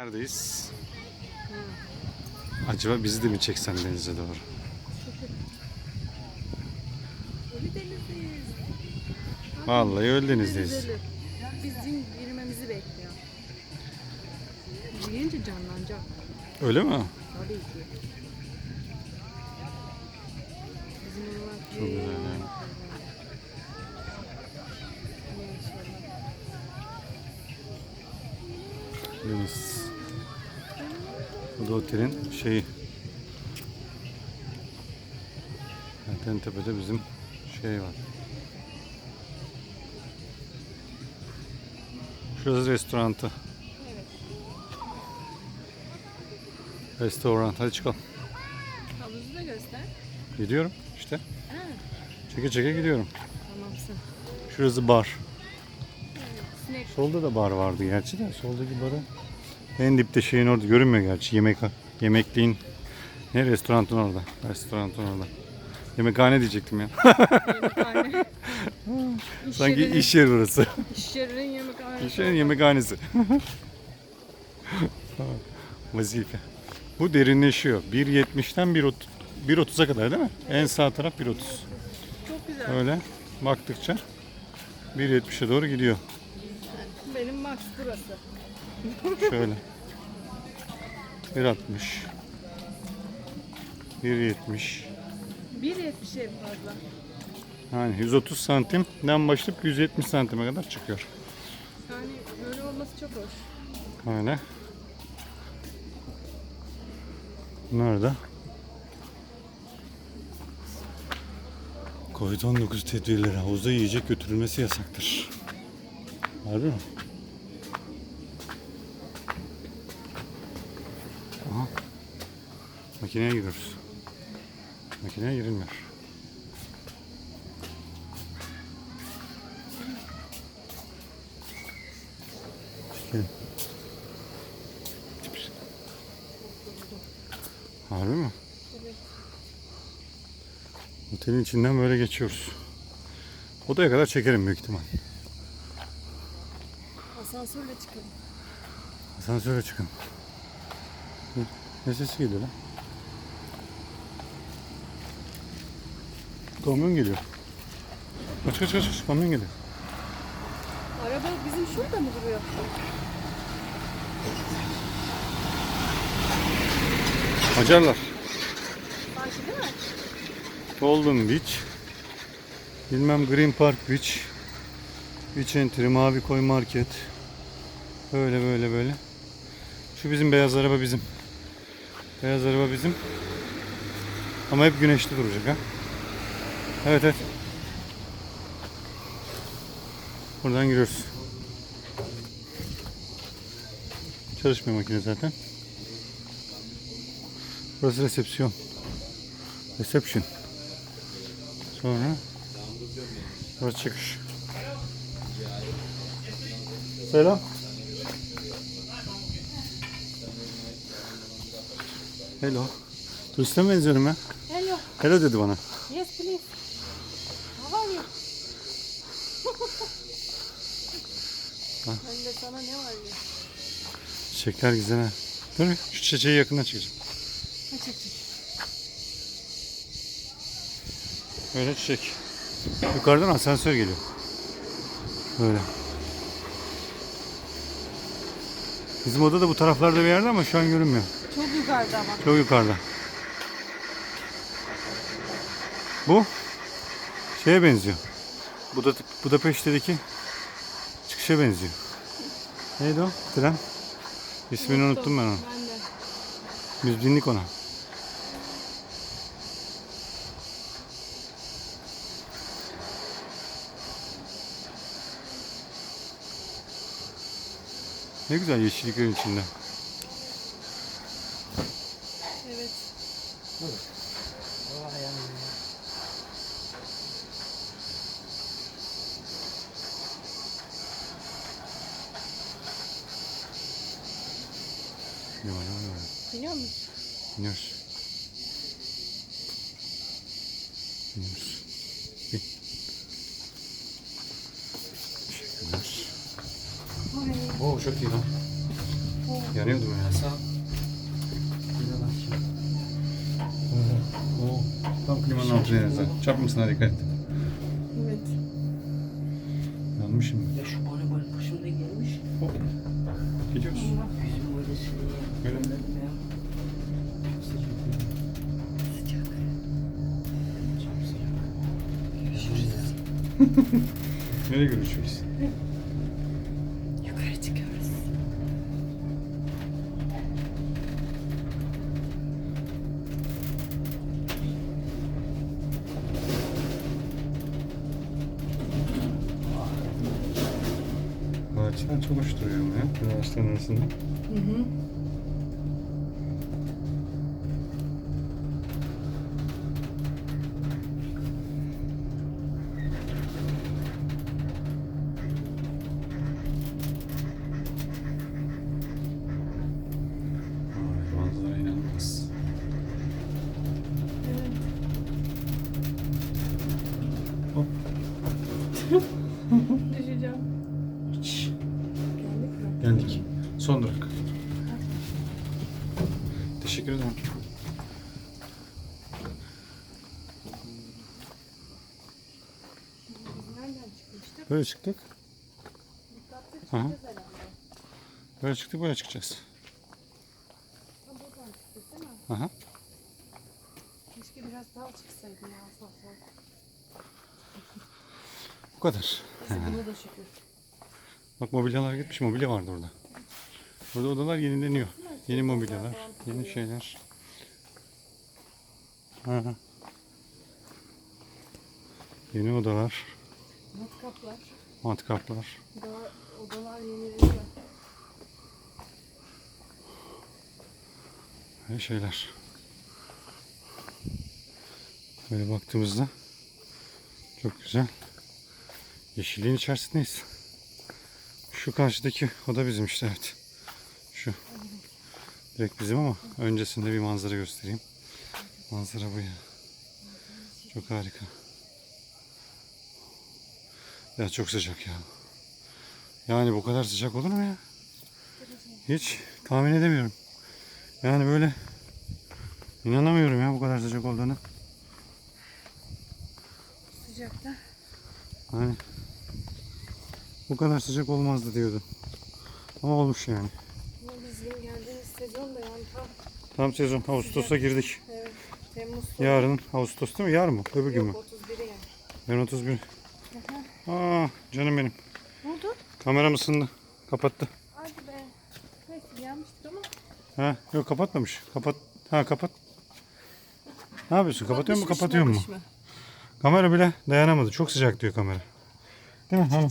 Neredeyiz? Acaba bizi de mi çeksen denize doğru? Vallahi Öldeniz'deyiz. Güzeli. Bizim girmemizi bekliyor. Girince canlanacak. Öyle mi? Tabii ki. Bizim oralar Çok güzel yani. Deniz. Bu da otelin şeyi. Zaten tepede bizim şey var. Şurası restorantı. Evet. Restoran. Hadi çıkalım. Havuzu da göster. Gidiyorum işte. Ha, Çeke çeke gidiyorum. tamamsın. Şurası bar. Sinek. Solda da bar vardı gerçi de. Soldaki barı en dipte şeyin orada görünmüyor gerçi. Yemek yemekliğin ne restoranın orada. Restoranın orada. Yemekhane diyecektim ya. Yemekhane. İş Sanki yerinin- iş yeri burası. İş yerinin yemekhanesi. İş yerinin yemekhanesi. Vazife. Bu derinleşiyor. 1.70'ten 1.30 1.30'a kadar değil mi? En sağ taraf 1.30. Çok güzel. Öyle baktıkça 1.70'e doğru gidiyor. Benim max burası. Şöyle. 1.60 1.70 1.70 en fazla. Yani 130 santimden başlayıp 170 santime kadar çıkıyor. Yani böyle olması çok hoş. Öyle. Bunlar da Covid-19 tedbirleri havuzda yiyecek götürülmesi yasaktır. Harbi mi? Makineye giriyoruz. Makineye girilmiyor. Çekelim. Harbi mi? Evet. Otelin içinden böyle geçiyoruz. Odaya kadar çekerim büyük ihtimal. Asansörle çıkalım. Asansöre çıkın. Ne sesi geliyor lan? Kamyon geliyor. Kaç kaç kaç kaç kamyon geliyor. Araba bizim şurada mı duruyor? Macarlar. Sanki değil mi? Golden Beach. Bilmem Green Park Beach. Beach Entry, Mavi Koy Market. Böyle böyle böyle. Şu bizim beyaz araba bizim. Beyaz araba bizim. Ama hep güneşli duracak ha. Evet evet. Buradan giriyoruz. Çalışmıyor makine zaten. Burası resepsiyon. Reception. Sonra burası çıkış. Selam. Hello. Turiste mi benziyorum ya? Hello. Hello dedi bana. Yes ne var ya? Çiçekler güzel ha. Dur şu çiçeği yakından çekeceğim. Ne çekecek? Böyle çiçek. Yukarıdan asansör geliyor. Böyle. Bizim oda da bu taraflarda bir yerde ama şu an görünmüyor. Çok yukarıda ama. Çok yukarıda. Bu şeye benziyor. Buda, Budapeşte'deki çıkışa benziyor. Neydi o? Tren. İsmini unuttum ben onu. Ben de. Biz bindik ona. Ne güzel yeşilliklerin içinde. Evet. Ne var ne var? Biliyor musun? İniyoruz. İniyoruz. Bin. Teşekkürler. Oo çok iyi lan. Yanıyordum ya. Sağ. Bak. Oo. Tam klimanın altına yanıyorsun. Çarpmasına dikkat et. Evet. Yanmışım. Ya şu bana bak başımda gelmiş. Hop. Gidiyoruz. Böyle Görüşürüz ya. Nereye görüşeceğiz? Yukarı çıkıyoruz. Ağaçlar çok hoş duruyor ama ya. Ağaçların arasında. Hı hı. Düşeceğim. Şşş, Geldik mi? Geldik. Son durak. Teşekkür ederim. Biz nereden çıkmıştık? Böyle çıktık. Aha. Böyle çıktık böyle çıkacağız. Aha. Keşke biraz daha çıksaydım ya saflar. Bu kadar. Buna da şükür. Bak mobilyalar gitmiş. Mobilya vardı orada. Burada odalar yenileniyor. Yeni mobilyalar, yeni şeyler. Aha. Yeni odalar, Matkaplar. matkaplar. Daha odalar yenileniyor. Ve şeyler. Böyle baktığımızda çok güzel. Yeşilliğin içerisindeyiz. Şu karşıdaki oda bizim işte evet. Şu. Direkt bizim ama öncesinde bir manzara göstereyim. Manzara bu ya. Çok harika. Ya çok sıcak ya. Yani bu kadar sıcak olur mu ya? Hiç tahmin edemiyorum. Yani böyle inanamıyorum ya bu kadar sıcak olduğunu. Sıcakta. Hani bu kadar sıcak olmazdı diyordum. Ama olmuş yani. Ama bizim geldiğimiz sezon da yani tam Tam sezon Ağustos'a girdik. evet, Temmuz sonu. Yarın Ağustos değil mi? Yarın mı? Öbür gün mü? Yok 31'i yani. Yarın 31. Aa canım benim. Ne oldu? Kameram ısındı. Kapattı. Hadi be. Neyse yanmıştır ama. Ha yok kapatmamış. Kapat. Ha kapat. Ne yapıyorsun? Kapatıyor mu kapatıyor mu? Kamera bile dayanamadı. Çok sıcak diyor kamera. Değil mi? Hanım?